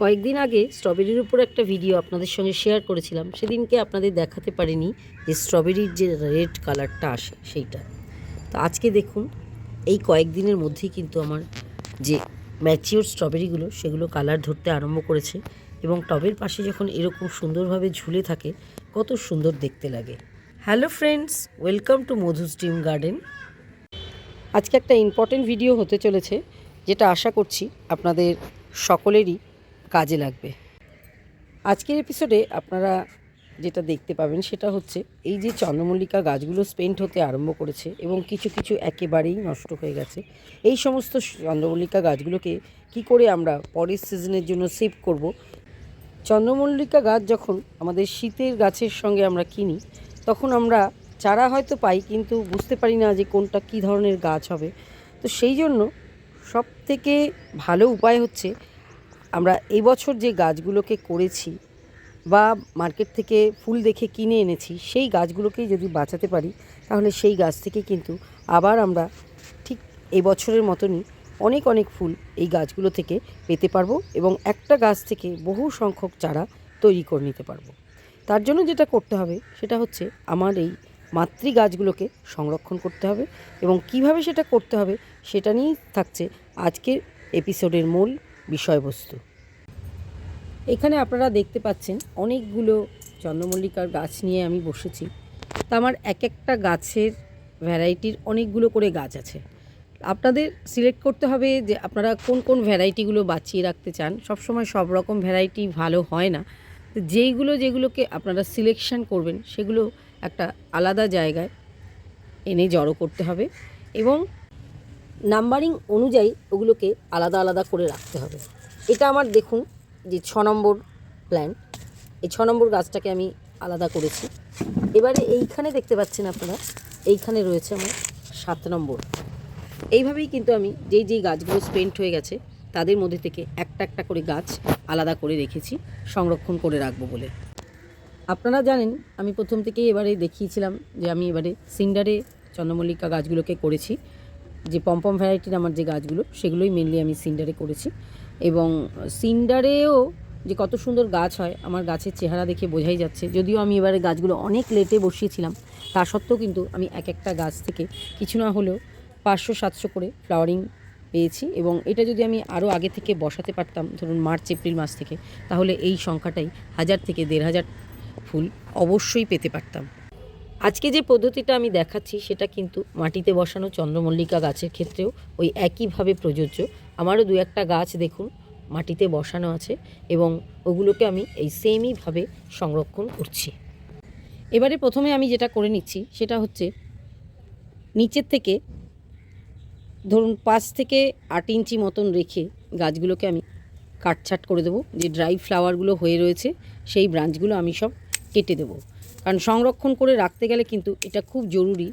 কয়েকদিন আগে স্ট্রবেরির উপর একটা ভিডিও আপনাদের সঙ্গে শেয়ার করেছিলাম। সেদিনকে আপনাদের দেখাতে পারিনি যে স্ট্রবেরির যে রেড কালারটা আসে সেইটা। তো আজকে দেখুন, এই কয়েকদিনের মধ্যেই কিন্তু আমার যে ম্যাচিওর স্ট্রবেরিগুলো, সেগুলো কালার ধরতে আরম্ভ করেছে এবং টবের পাশে যখন এরকম সুন্দরভাবে ঝুলে থাকে, কত সুন্দর দেখতে লাগে। Hello friends, welcome to Madhu's dream garden. আজকে একটা ইম্পর্টেন্ট ভিডিও হতে চলেছে, যেটা আশা করছি আপনাদের সকলেরই কাজে লাগবে। আজকের এপিসোডে আপনারা যেটা দেখতে পাবেন সেটা হচ্ছে এই যে চন্দ্রমল্লিকা গাছগুলো স্পেন্ট হতে আরম্ভ করেছে এবং কিছু কিছু একেবারেই নষ্ট হয়ে গেছে। এই সমস্ত চন্দ্রমল্লিকা গাছগুলোকে কি করে আমরা পরের সিজনের জন্য সেভ করব? চন্দ্রমল্লিকা গাছ যখন আমাদের শীতের গাছের সঙ্গে আমরা কিনি, তখন আমরা চারা হয়তো পাই কিন্তু বুঝতে পারি না যে কোনটা কী ধরনের গাছ হবে। তো সেই জন্য সব থেকে ভালো উপায় হচ্ছে আমরা এই বছর যে গাছগুলোকে করেছি বা মার্কেট থেকে ফুল দেখে কিনে এনেছি, সেই গাছগুলোকেই যদি বাঁচাতে পারি, তাহলে সেই গাছ থেকে কিন্তু আবার আমরা ঠিক এই বছরের মতনই অনেক অনেক ফুল এই গাছগুলো থেকে পেতে পারব এবং একটা গাছ থেকে বহু সংখ্যক চারা তৈরি করে নিতে পারব। তার জন্য যেটা করতে হবে, সেটা হচ্ছে আমার এই মাতৃ গাছগুলোকে সংরক্ষণ করতে হবে এবং কীভাবে সেটা করতে হবে, সেটা নিয়েই থাকছে আজকের এপিসোডের মূল বিষয়বস্তু। এখানে আপনারা দেখতে পাচ্ছেন অনেকগুলো চন্দ্রমল্লিকার গাছ নিয়ে আমি বসেছি। তা আমার এক একটা গাছের ভ্যারাইটির অনেকগুলো করে গাছ আছে। আপনাদের সিলেক্ট করতে হবে যে আপনারা কোন কোন ভ্যারাইটিগুলো বাঁচিয়ে রাখতে চান। সবসময় সব রকম ভ্যারাইটি ভালো হয় না। তো যেইগুলো যেগুলোকে আপনারা সিলেকশন করবেন, সেগুলো একটা আলাদা জায়গায় এনে জড়ো করতে হবে এবং নাম্বারিং অনুযায়ী ওগুলোকে আলাদা আলাদা করে রাখতে হবে। এটা আমার দেখুন যে ছ নম্বর প্ল্যান এই ছ নম্বর গাছটাকে আমি আলাদা করেছি। এবারে এইখানে দেখতে পাচ্ছেন আপনারা, এইখানে রয়েছে আমার সাত নম্বর। এইভাবেই কিন্তু আমি যেই যেই গাছগুলো স্পেন্ট হয়ে গেছে, তাদের মধ্যে থেকে একটা একটা করে গাছ আলাদা করে রেখেছি, সংরক্ষণ করে রাখব বলে। আপনারা জানেন, আমি প্রথম থেকেই এবারে দেখিয়েছিলাম যে আমি এবারে সিন্ডারে চন্দ্রমল্লিকা গাছগুলোকে করেছি। যে পম্পম ভ্যারাইটির আমার যে গাছগুলো, সেগুলোই মেনলি আমি সিন্ডারে করেছি। এবং সিন্ডারেও যে কত সুন্দর গাছ হয়, আমার গাছের চেহারা দেখে বোঝাই যাচ্ছে। যদিও আমি এবারে গাছগুলো অনেক লেটে বসিয়েছিলাম, তা সত্ত্বেও কিন্তু আমি এক একটা গাছ থেকে কিছু না হলেও পাঁচশো, সাতশো করে ফ্লাওয়ারিং পেয়েছি এবং এটা যদি আমি আরও আগে থেকে বসাতে পারতাম, ধরুন মার্চ, এপ্রিল মাস থেকে, তাহলে এই সংখ্যাটাই হাজার থেকে দেড় হাজার ফুল অবশ্যই পেতে পারতাম। আজকে যে পদ্ধতিটা আমি দেখাচ্ছি, সেটা কিন্তু মাটিতে বসানো চন্দ্রমল্লিকা গাছের ক্ষেত্রেও ওই একইভাবে প্রযোজ্য। আমারও দু একটা গাছ দেখুন, মাটিতে বসানো আছে এবং ওগুলোকে আমি এই সেমইভাবে সংরক্ষণ করছি। এবারে প্রথমে আমি যেটা করে নিচ্ছি, সেটা হচ্ছে নিচের থেকে ধরুন পাঁচ থেকে আট ইঞ্চি মতন রেখে গাছগুলোকে আমি কাটছাট করে দেবো। যে ড্রাই ফ্লাওয়ারগুলো হয়ে রয়েছে, সেই ব্রাঞ্চগুলো আমি সব কেটে দেবো। কারণ সংরক্ষণ করে রাখতে গেলে কিন্তু এটা খুব জরুরি।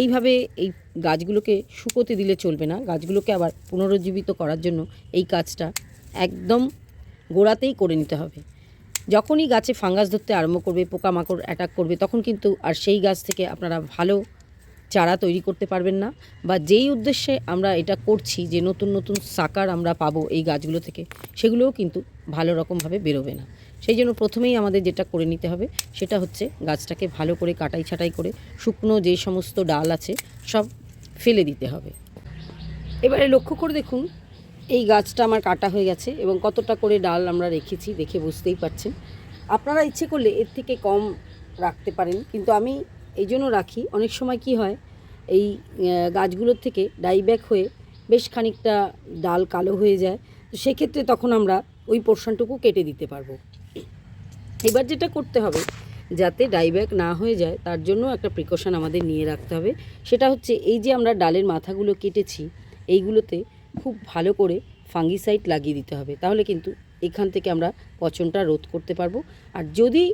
এইভাবে এই গাছগুলোকে শুকোতে দিলে চলবে না। গাছগুলোকে আবার পুনরুজ্জীবিত করার জন্য এই কাজটা একদম গোড়াতেই করে নিতে হবে। যখনই গাছে ফাঙ্গাস ধরতে আরম্ভ করবে, পোকামাকড় অ্যাটাক করবে, তখন কিন্তু আর সেই গাছ থেকে আপনারা ভালো চারা তৈরি করতে পারবেন না বা যেই উদ্দেশ্যে আমরা এটা করছি, যে নতুন নতুন সাকার আমরা পাবো এই গাছগুলো থেকে, সেগুলোও কিন্তু ভালো রকমভাবে বেরোবে না। সেই জন্য প্রথমেই আমাদের যেটা করে নিতে হবে, সেটা হচ্ছে গাছটাকে ভালো করে কাটাই ছাটাই করে শুকনো যে সমস্ত ডাল আছে সব ফেলে দিতে হবে। এবারে লক্ষ্য করে দেখুন, এই গাছটা আমার কাটা হয়ে গেছে এবং কতটা করে ডাল আমরা রেখেছি দেখে বুঝতেই পারছেন। আপনারা ইচ্ছে করলে এর থেকে কম রাখতে পারেন, কিন্তু আমি এই জন্য রাখি। অনেক সময় কি হয়, এই গাছগুলোর থেকে ডাইব্যাক হয়ে বেশ খানিকটা ডাল কালো হয়ে যায়, তো সেক্ষেত্রে তখন আমরা ওই পোর্শনটুকু কেটে দিতে পারব। এবার যেটা করতে হবে, যাতে ডাইব্যাক না হয়ে যায়, তার জন্য একটা প্রিকশন আমাদের নিয়ে রাখতে হবে। সেটা হচ্ছে, এই যে আমরা ডালের মাথাগুলো কেটেছি, এইগুলোতে খুব ভালো করে ফাঙ্গিসাইড লাগিয়ে দিতে হবে। তাহলে কিন্তু এখান থেকে আমরা পচনটা রোধ করতে পারব। আর যদি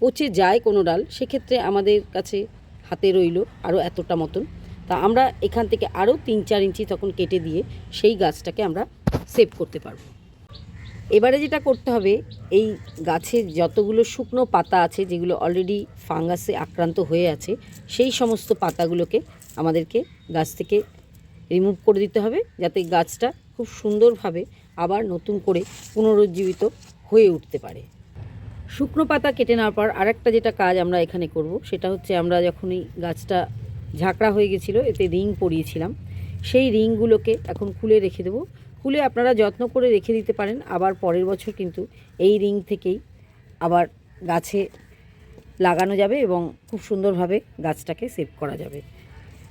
পচে যায় কোনো ডাল, সেক্ষেত্রে আমাদের কাছে হাতে রইল আরও এতটা মতন। তা আমরা এখান থেকে আরও তিন চার ইঞ্চি তখন কেটে দিয়ে সেই গাছটাকে আমরা সেভ করতে পারব। এবারে যেটা করতে হবে, এই গাছের যতগুলো শুকনো পাতা আছে, যেগুলো অলরেডি ফাঙ্গাসে আক্রান্ত হয়ে আছে, সেই সমস্ত পাতাগুলোকে আমাদেরকে গাছ থেকে রিমুভ করে দিতে হবে, যাতে গাছটা খুব সুন্দরভাবে আবার নতুন করে পুনরুজ্জীবিত হয়ে উঠতে পারে। শুকনো পাতা কেটে নেওয়ার পর আরেকটা যেটা কাজ আমরা এখানে করব, সেটা হচ্ছে আমরা যখনই গাছটা ঝাঁকড়া হয়ে গেছিল, এতে রিং পরিয়েছিলাম, সেই রিংগুলোকে এখন খুলে রেখে দেবো। খুলে আপনারা যত্ন করে রেখে দিতে পারেন। আবার পরের বছর কিন্তু এই রিং থেকেই আবার গাছে লাগানো যাবে এবং খুব সুন্দরভাবে গাছটাকে সেভ করা যাবে।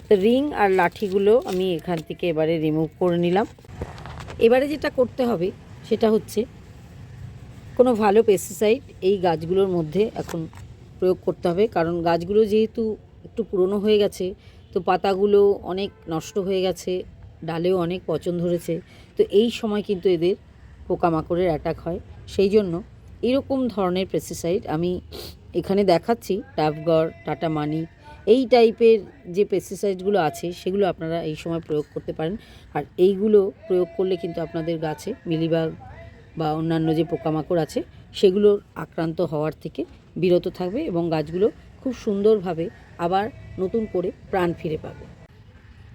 তো রিং আর লাঠিগুলো আমি এখান থেকে এবারে রিমুভ করে নিলাম। এবারে যেটা করতে হবে, সেটা হচ্ছে কোনো ভালো পেস্টিসাইড এই গাছগুলোর মধ্যে এখন প্রয়োগ করতে হবে। কারণ গাছগুলো যেহেতু একটু পুরনো হয়ে গেছে, তো পাতাগুলো অনেক নষ্ট হয়ে গেছে, ডালেও অনেক পচন ধরেছে। তো এই সময় কিন্তু এদের পোকামাকড়ের অ্যাটাক হয়। সেই জন্য এরকম ধরনের পেস্টিসাইড আমি এখানে দেখাচ্ছি টাফগড় টাটা মানি এই টাইপের যে পেস্টিসাইডগুলো আছে, সেগুলো আপনারা এই সময় প্রয়োগ করতে পারেন। আর এইগুলো প্রয়োগ করলে কিন্তু আপনাদের গাছে মিলিবাগ বা অন্যান্য যে পোকামাকড় আছে, সেগুলোর আক্রান্ত হওয়ার থেকে বিরত থাকবে এবং গাছগুলো খুব সুন্দরভাবে আবার নতুন করে প্রাণ ফিরে পাবে।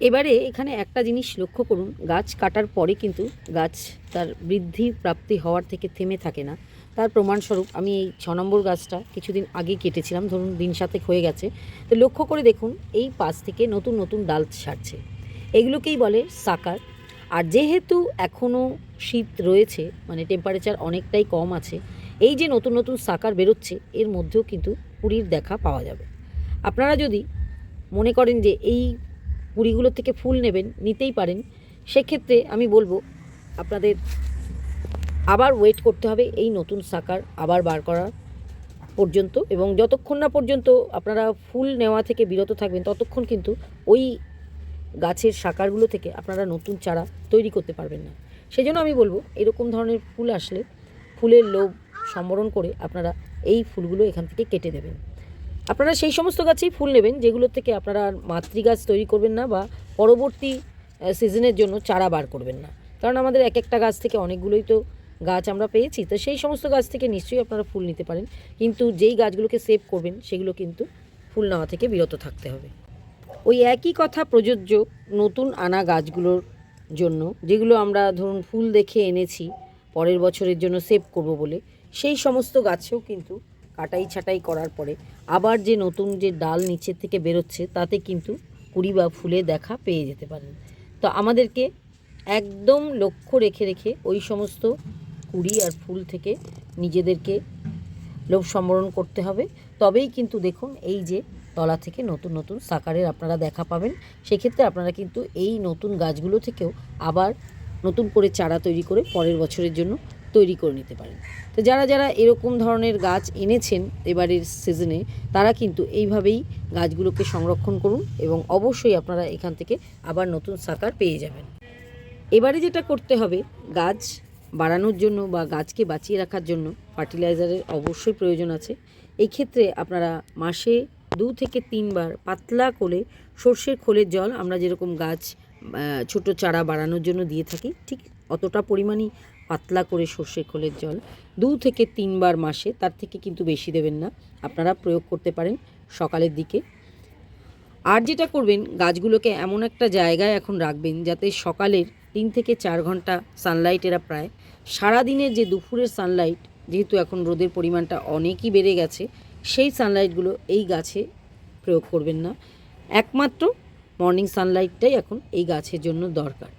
এবারে এখানে একটা জিনিস লক্ষ্য করুন, গাছ কাটার পরে কিন্তু গাছ তার বৃদ্ধি প্রাপ্তি হওয়ার থেকে থেমে থাকে না। তার প্রমাণস্বরূপ আমি এই ছ নম্বর গাছটা কিছুদিন আগে কেটেছিলাম, ধরুন দিন সাথে হয়ে গেছে। তো লক্ষ্য করে দেখুন, এই পাশ থেকে নতুন নতুন ডাল ছাড়ছে এগুলোকেই বলে সাকার। আর যেহেতু এখনও শীত রয়েছে মানে টেম্পারেচার অনেকটাই কম আছে, এই যে নতুন নতুন সাকার বেরোচ্ছে, এর মধ্যেও কিন্তু পুরীর দেখা পাওয়া যাবে। আপনারা যদি মনে করেন যে এই পুরীগুলো থেকে ফুল নেবেন, নিতেই পারেন। সেক্ষেত্রে আমি বলব, আপনাদের আবার ওয়েট করতে হবে এই নতুন সাকার আবার বার করার পর্যন্ত এবং যতক্ষণ না পর্যন্ত আপনারা ফুল নেওয়া থেকে বিরত থাকবেন, ততক্ষণ কিন্তু ওই গাছের শাখারগুলো থেকে আপনারা নতুন চারা তৈরি করতে পারবেন না। সেই জন্য আমি বলব, এরকম ধরনের ফুল আসলে ফুলের লোভ সম্বরণ করে আপনারা এই ফুলগুলো এখান থেকে কেটে দেবেন। আপনারা সেই সমস্ত গাছেই ফুল নেবেন, যেগুলোর থেকে আপনারা আর মাতৃ গাছ তৈরি করবেন না বা পরবর্তী সিজনের জন্য চারা বার করবেন না। কারণ আমাদের এক একটা গাছ থেকে অনেকগুলোই তো গাছ আমরা পেয়েছি, তো সেই সমস্ত গাছ থেকে নিশ্চয়ই আপনারা ফুল নিতে পারেন। কিন্তু যেই গাছগুলোকে সেভ করবেন, সেগুলো কিন্তু ফুল নেওয়া থেকে বিরত থাকতে হবে। ওই একই কথা প্রযোজ্য নতুন আনা গাছগুলোর জন্য, যেগুলো আমরা ধরুন ফুল দেখে এনেছি, পরের বছরের জন্য সেভ করব বলে, সেই সমস্ত গাছেও কিন্তু কাটাই ছাটাই করার পরে আবার যে নতুন যে ডাল নিচের থেকে বেরোচ্ছে, তাতে কিন্তু কুড়ি বা ফুলে দেখা পেয়ে যেতে পারেন। তো আমাদেরকে একদম লক্ষ্য রেখে রেখে ওই সমস্ত কুড়ি আর ফুল থেকে নিজেদেরকে লোভ সম্বরণ করতে হবে। তবেই কিন্তু দেখুন এই যে তলা থেকে নতুন নতুন সাকারের আপনারা দেখা পাবেন। সেক্ষেত্রে আপনারা কিন্তু এই নতুন গাছগুলো থেকেও আবার নতুন করে চারা তৈরি করে পরের বছরের জন্য তৈরি করে নিতে পারেন। তো যারা যারা এরকম ধরনের গাছ এনেছেন এবারের সিজনে তারা কিন্তু এইভাবেই গাছগুলোকে সংরক্ষণ করুন এবং অবশ্যই আপনারা এখান থেকে আবার নতুন সাকার পেয়ে যাবেন। এবারে যেটা করতে হবে, গাছ বাড়ানোর জন্য বা গাছকে বাঁচিয়ে রাখার জন্য ফার্টিলাইজারের অবশ্যই প্রয়োজন আছে। এই ক্ষেত্রে আপনারা মাসে দু থেকে তিনবার পাতলা করে সর্ষের খোলের জল আমরা যেরকম গাছ ছোট চারা বাড়ানোর জন্য দিয়ে থাকি, ঠিক অতটা পরিমাণই পাতলা করে সর্ষে খোলের জল। দু থেকে তিনবার মাসে, তার থেকে কিন্তু বেশি দেবেন না। আপনারা প্রয়োগ করতে পারেন সকালের দিকে। আর যেটা করবেন, গাছগুলোকে এমন একটা জায়গায় এখন রাখবেন যাতে সকালের তিন থেকে চার ঘণ্টা সানলাইট এরা প্রায় সারাদিনের যে দুপুরের সানলাইট যেহেতু এখন রোদের পরিমাণটা অনেকই বেড়ে গেছে, সেই সানলাইটগুলো এই গাছে প্রয়োগ করবেন না। একমাত্র মর্নিং সানলাইটটাই এখন এই গাছের জন্য দরকার।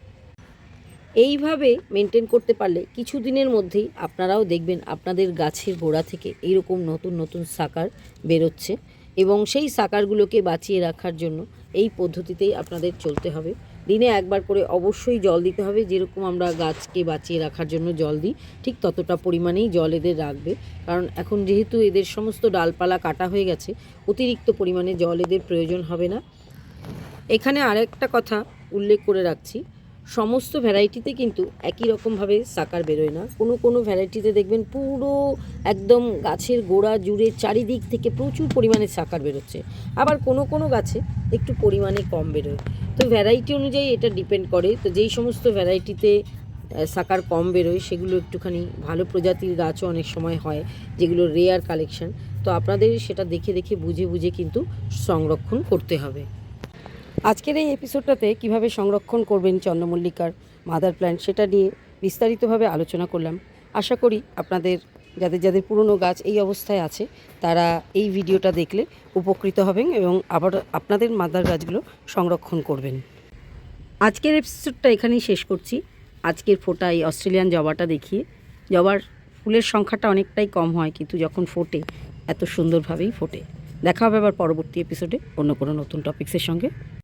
এইভাবে মেনটেন করতে পারলে কিছু দিনের মধ্যেই আপনারাও দেখবেন আপনাদের গাছের গোড়া থেকে এইরকম নতুন নতুন সাকার বেরোচ্ছে এবং সেই সাকারগুলোকে বাঁচিয়ে রাখার জন্য এই পদ্ধতিতেই আপনাদের চলতে হবে। দিনে একবার করে অবশ্যই জল দিতে হবে। যেরকম আমরা গাছকে বাঁচিয়ে রাখার জন্য জল দিই, ঠিক ততটা পরিমাণেই জল এদের রাখবে। কারণ এখন যেহেতু এদের সমস্ত ডালপালা কাটা হয়ে গেছে, অতিরিক্ত পরিমাণে জল এদের প্রয়োজন হবে না। এখানে আরেকটা কথা উল্লেখ করে রাখছি। সমস্ত ভ্যারাইটিতে কিন্তু একই রকমভাবে সাকার বেরোয় না। কোনো কোনো ভ্যারাইটিতে দেখবেন পুরো একদম গাছের গোড়া জুড়ে চারিদিক থেকে প্রচুর পরিমাণে সাকার বেরোচ্ছে। আবার কোনো কোনো গাছে একটু পরিমাণে কম বেরোয়। তো ভ্যারাইটি অনুযায়ী এটা ডিপেন্ড করে। তো যেই সমস্ত ভ্যারাইটিতে সাকার কম বেরোয়, সেগুলো একটুখানি ভালো প্রজাতির গাছও অনেক সময় হয়, যেগুলো রেয়ার কালেকশন তো আপনাদের সেটা দেখে দেখে বুঝে বুঝে কিন্তু সংরক্ষণ করতে হবে। আজকের এই এপিসোডটাতে কীভাবে সংরক্ষণ করবেন চন্দ্রমল্লিকার মাদার প্ল্যান্ট সেটা নিয়ে বিস্তারিতভাবে আলোচনা করলাম। আশা করি আপনাদের, যাদের যাদের পুরনো গাছ এই অবস্থায় আছে, তারা এই ভিডিওটা দেখলে উপকৃত হবেন এবং আবার আপনাদের মাদার গাছগুলো সংরক্ষণ করবেন। আজকের এপিসোডটা এখানেই শেষ করছি। আজকের ফোটা এই অস্ট্রেলিয়ান জবাটা দেখিয়ে, জবার ফুলের সংখ্যাটা অনেকটাই কম হয়, কিন্তু যখন ফোটে, এত সুন্দরভাবেই ফোটে। দেখা হবে আবার পরবর্তী এপিসোডে অন্য কোনো নতুন টপিক্সের সঙ্গে।